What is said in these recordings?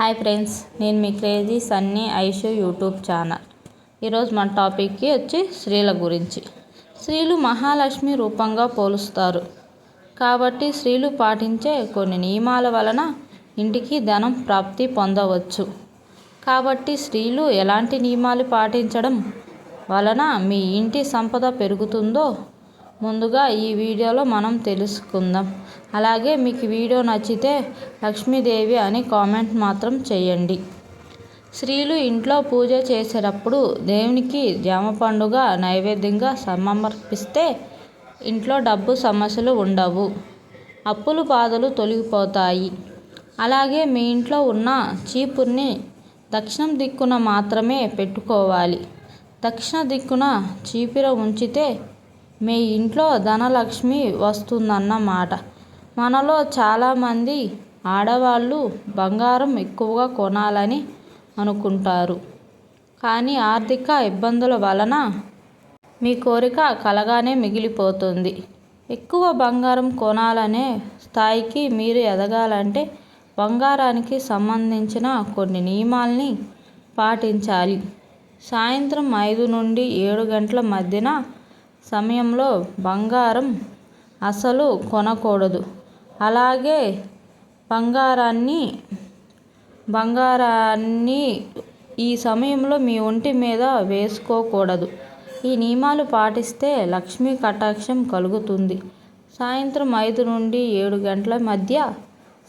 Hi friends నేను మీ crazy Sunny Aishu YouTube channel. ఈరోజు మన టాపిక్కి వచ్చి స్త్రీల గురించి. స్త్రీలు మహాలక్ష్మి రూపంగా పోలుస్తారు. కాబట్టి స్త్రీలు పాటించే కొన్ని నియమాల వలన ఇంటికి ధనం ప్రాప్తి పొందవచ్చు. కాబట్టి స్త్రీలు ఎలాంటి నియమాలు పాటించడం వలన మీ ఇంటి సంపద పెరుగుతుందో ముందుగా ఈ వీడియోలో మనం తెలుసుకుందాం. అలాగే మీకు వీడియో నచ్చితే లక్ష్మీదేవి అని కామెంట్ మాత్రం చేయండి. స్త్రీలు ఇంట్లో పూజ చేసేటప్పుడు దేవునికి జామ పండుగ నైవేద్యంగా సమర్పిస్తే ఇంట్లో డబ్బు సమస్యలు ఉండవు. అప్పులు బాధలు తొలగిపోతాయి. అలాగే మీ ఇంట్లో ఉన్న చీపుర్ని దక్షిణం దిక్కున మాత్రమే పెట్టుకోవాలి. దక్షిణ దిక్కున చీపిర ఉంచితే మీ ఇంట్లో ధనలక్ష్మి వస్తుందన్నమాట మనలో చాలామంది ఆడవాళ్ళు బంగారం ఎక్కువగా కొనాలని అనుకుంటారు. కానీ ఆర్థిక ఇబ్బందుల వలన మీ కోరిక కలగానే మిగిలిపోతుంది. ఎక్కువ బంగారం కొనాలనే స్థాయికి మీరు ఎదగాలంటే బంగారానికి సంబంధించిన కొన్ని నియమాల్ని పాటించాలి. సాయంత్రం ఐదు నుండి ఏడు గంటల మధ్యన సమయంలో బంగారం అసలు కొనకూడదు. అలాగే బంగారాన్ని బంగారాన్ని ఈ సమయంలో మీ ఒంటి మీద వేసుకోకూడదు. ఈ నియమాలు పాటిస్తే లక్ష్మీ కటాక్షం కలుగుతుంది. సాయంత్రం ఐదు నుండి ఏడు గంటల మధ్య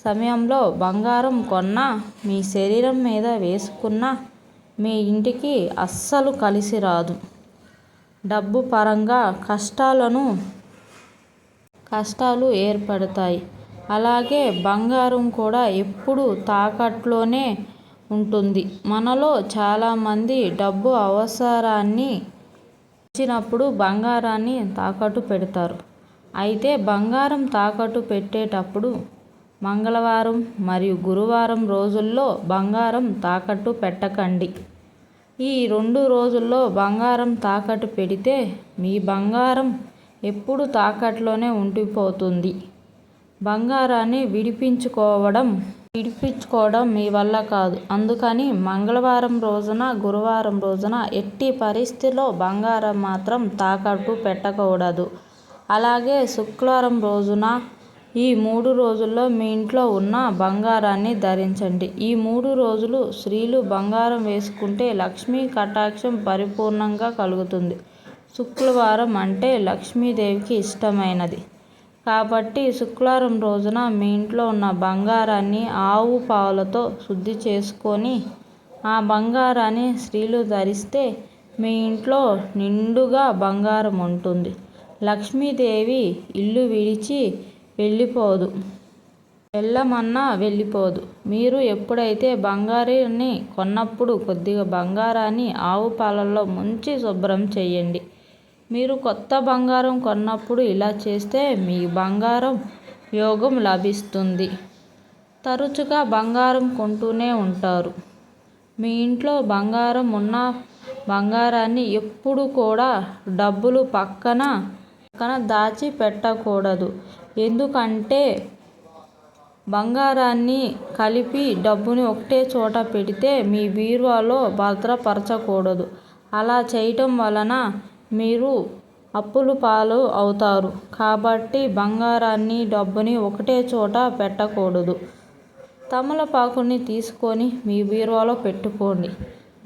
సమయంలో బంగారం కొన్నా మీ శరీరం మీద వేసుకున్నా మీ ఇంటికి అస్సలు కలిసి రాదు. డబ్బు పరంగా కష్టాలను కష్టాలు ఏర్పడతాయి. అలాగే బంగారం కూడా ఎప్పుడు తాకట్లోనే ఉంటుంది. మనలో చాలామంది డబ్బు అవసరాన్ని వచ్చినప్పుడు బంగారాన్ని తాకట్టు పెడతారు. అయితే బంగారం తాకట్టు పెట్టేటప్పుడు మంగళవారం మరియు గురువారం రోజుల్లో బంగారం తాకట్టు పెట్టకండి. ఈ రెండు రోజుల్లో బంగారం తాకట్టు పెడితే మీ బంగారం ఎప్పుడు తాకట్లోనే ఉండిపోతుంది. బంగారాన్ని విడిపించుకోవడం విడిపించుకోవడం మీ వల్ల కాదు. అందుకని మంగళవారం రోజున గురువారం రోజున ఎట్టి పరిస్థితిలో బంగారం మాత్రం తాకట్టు పెట్టకూడదు. అలాగే శుక్రవారం రోజున ఈ మూడు రోజుల్లో మీ ఇంట్లో ఉన్న బంగారాన్ని ధరించండి. ఈ మూడు రోజులు స్త్రీలు బంగారం వేసుకుంటే లక్ష్మీ కటాక్షం పరిపూర్ణంగా కలుగుతుంది. శుక్రవారం అంటే లక్ష్మీదేవికి ఇష్టమైనది. కాబట్టి శుక్రవారం రోజున మీ ఇంట్లో ఉన్న బంగారాన్ని ఆవు పాలతో శుద్ధి చేసుకొని ఆ బంగారాన్ని స్త్రీలు ధరిస్తే మీ ఇంట్లో నిండుగా బంగారం ఉంటుంది. లక్ష్మీదేవి ఇల్లు విడిచి వెళ్ళిపోదు. వెళ్ళమన్నా వెళ్ళిపోదు. మీరు ఎప్పుడైతే బంగారాన్ని కొన్నప్పుడు కొద్దిగా బంగారాన్ని ఆవు పాలల్లో ముంచి శుభ్రం చేయండి. మీరు కొత్త బంగారం కొన్నప్పుడు ఇలా చేస్తే మీ బంగారం యోగం లభిస్తుంది. తరచుగా బంగారం కొంటూనే ఉంటారు. మీ ఇంట్లో బంగారం ఉన్న బంగారాన్ని ఎప్పుడు కూడా డబ్బులు పక్కన పక్కన దాచి పెట్టకూడదు. ఎందుకంటే బంగారాన్ని కలిపి డబ్బుని ఒకటే చోట పెడితే మీ బీరువాలో భద్రపరచకూడదు. అలా చేయటం వలన మీరు అప్పుల పాలు అవుతారు. కాబట్టి బంగారాన్ని డబ్బుని ఒకటే చోట పెట్టకూడదు. తమలపాకుని తీసుకొని మీ బీరువాలో పెట్టుకోండి.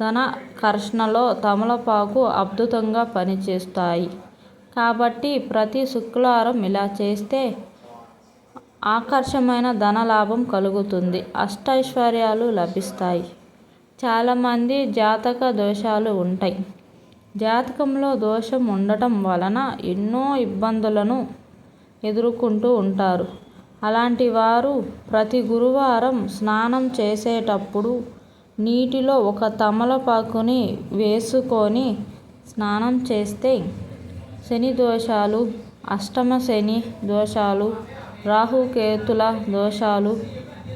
ధన కర్షణలో తమలపాకు అద్భుతంగా పనిచేస్తాయి. కాబట్టి ప్రతి శుక్రవారం ఇలా చేస్తే ఆకర్షమైన ధనలాభం కలుగుతుంది. అష్టైశ్వర్యాలు లభిస్తాయి. చాలామంది జాతక దోషాలు ఉంటాయి. జాతకంలో దోషం ఉండటం వలన ఎన్నో ఇబ్బందులను ఎదుర్కొంటూ ఉంటారు. అలాంటి వారు ప్రతి గురువారం స్నానం చేసేటప్పుడు నీటిలో ఒక తమలపాకుని వేసుకొని స్నానం చేస్తే శని దోషాలు అష్టమ శని దోషాలు రాహుకేతుల దోషాలు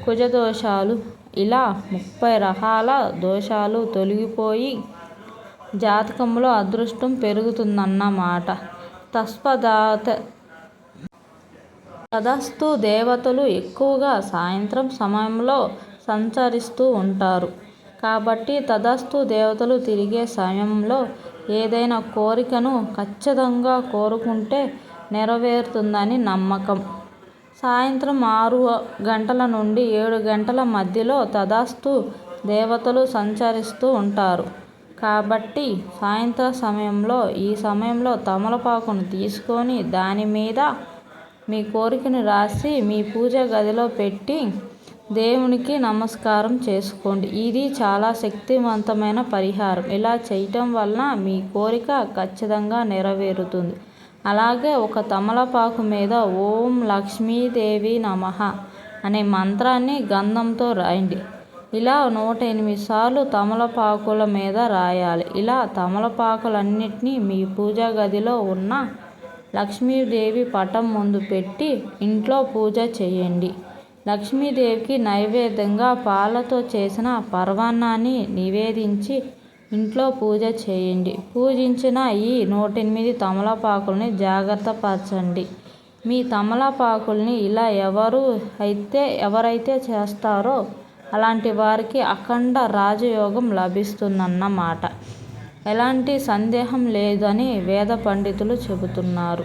కుజదోషాలు ఇలా ముప్పై రకాల దోషాలు తొలగిపోయి జాతకంలో అదృష్టం పెరుగుతుందన్నమాట తస్పదాత తదస్తు దేవతలు ఎక్కువగా సాయంత్రం సమయంలో సంచరిస్తూ ఉంటారు. కాబట్టి తదస్తు దేవతలు తిరిగే సమయంలో ఏదైనా కోరికను ఖచ్చితంగా కోరుకుంటే నెరవేరుతుందని నమ్మకం. సాయంత్రం ఆరు గంటల నుండి ఏడు గంటల మధ్యలో తదాస్తు దేవతలు సంచరిస్తూ ఉంటారు. కాబట్టి సాయంత్ర సమయంలో ఈ సమయంలో తమలపాకును తీసుకొని దాని మీద మీ కోరికను రాసి మీ పూజ గదిలో పెట్టి దేవునికి నమస్కారం చేసుకోండి. ఇది చాలా శక్తివంతమైన పరిహారం. ఇలా చేయటం వలన మీ కోరిక ఖచ్చితంగా నెరవేరుతుంది. అలాగే ఒక తమలపాకు మీద ఓం లక్ష్మీదేవి నమః అనే మంత్రాన్ని గంధంతో రాయండి. ఇలా నూట ఎనిమిది సార్లు తమలపాకుల మీద రాయాలి. ఇలా తమలపాకులన్నిటినీ మీ పూజా గదిలో ఉన్న లక్ష్మీదేవి పటం ముందు పెట్టి ఇంట్లో పూజ చేయండి. లక్ష్మీదేవికి నైవేద్యంగా పాలతో చేసిన పరమాన్నాన్ని నివేదించి ఇంట్లో పూజ చేయండి. పూజించిన ఈ నూటెనిమిది తమలపాకుల్ని జాగ్రత్త పరచండి. మీ తమలపాకుల్ని ఇలా ఎవరు అయితే ఎవరైతే చేస్తారో అలాంటి వారికి అఖండ రాజయోగం లభిస్తుందన్నమాట. ఎలాంటి సందేహం లేదని వేద పండితులు చెబుతున్నారు.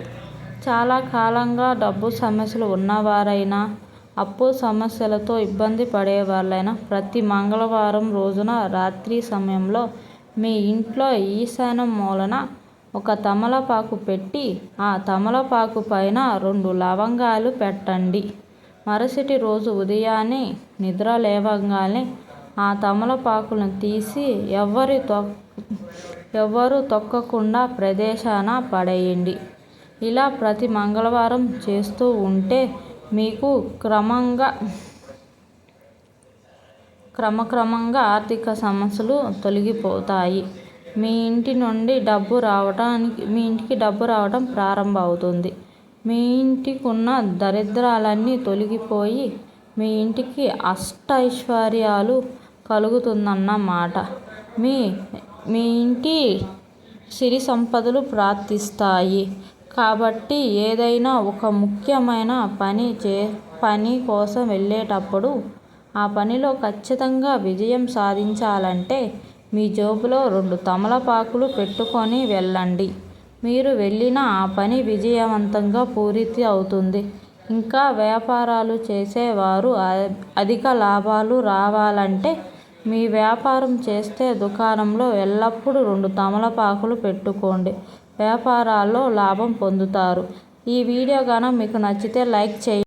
చాలా కాలంగా డబ్బు సమస్యలు ఉన్నవారైనా అప్పు సమస్యలతో ఇబ్బంది పడేవాళ్ళైనా ప్రతి మంగళవారం రోజున రాత్రి సమయంలో మీ ఇంట్లో ఈశాన్యం మూలన ఒక తమలపాకు పెట్టి ఆ తమలపాకు పైన రెండు లవంగాలు పెట్టండి. మరుసటి రోజు ఉదయాన్నే నిద్ర లేవగానే ఆ తమలపాకులను తీసి ఎవరి తొ ఎవ్వరు తొక్కకుండా ప్రదేశాన పడేయండి. ఇలా ప్రతి మంగళవారం చేస్తూ ఉంటే మీకు క్రమంగా క్రమక్రమంగా ఆర్థిక సమస్యలు తొలగిపోతాయి. మీ ఇంటి నుండి డబ్బు రావటానికి మీ ఇంటికి డబ్బు రావడం ప్రారంభమవుతుంది. మీ ఇంటికి ఉన్న దరిద్రాలన్నీ తొలగిపోయి మీ ఇంటికి అష్టైశ్వర్యాలు కలుగుతుందన్నమాట మీ మీ ఇంటి సిరి సంపదలు ప్రార్థిస్తాయి కాబట్టి ఏదైనా ఒక ముఖ్యమైన పని చే పని కోసం వెళ్ళేటప్పుడు ఆ పనిలో ఖచ్చితంగా విజయం సాధించాలంటే మీ జేబులో రెండు తమలపాకులు పెట్టుకొని వెళ్ళండి. మీరు వెళ్ళిన ఆ పని విజయవంతంగా పూర్తి అవుతుంది. ఇంకా వ్యాపారాలు చేసేవారు అధిక లాభాలు రావాలంటే మీ వ్యాపారం చేస్తే దుకాణంలో ఎల్లప్పుడూ రెండు తమలపాకులు పెట్టుకోండి. వ్యాపారాల్లో లాభం పొందుతారు. ఈ వీడియో కనుక మీకు నచ్చితే లైక్ చేయండి.